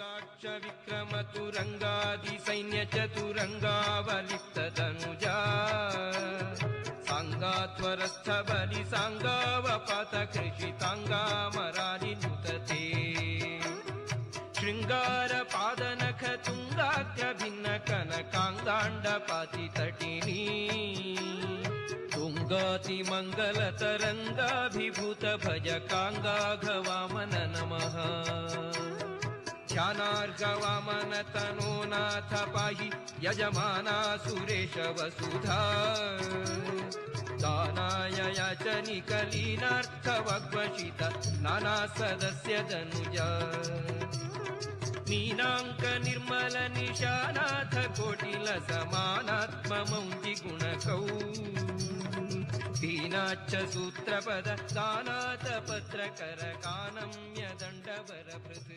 रङ्गाक्ष विक्रम तुरङ्गादि सैन्य चतुरङ्गावलिप्तनुजा साङ्गात्वरस्थ बलि साङ्गावपात कृषिताङ्गामरारि नुतते शृङ्गार पादनख तुङ्गाग्र भिन्न कनकाङ्गाण्डपाति तटिनी तुङ्गाति मङ्गलतरङ्गाभिभूत भज काङ्गाघवामन नमः नाथ पाहि यजमाना सुरेश वसुधा दानाय याचनिकलीनार्थवग्वशित नाना सदस्य धनुजा मीनाङ्क निर्मल निशानाथ कोटिल समानात्ममौञ्जि गुणकौ दीनाच्च सूत्रपद दानाथ पत्रकर कानम्य दण्डवरभृत्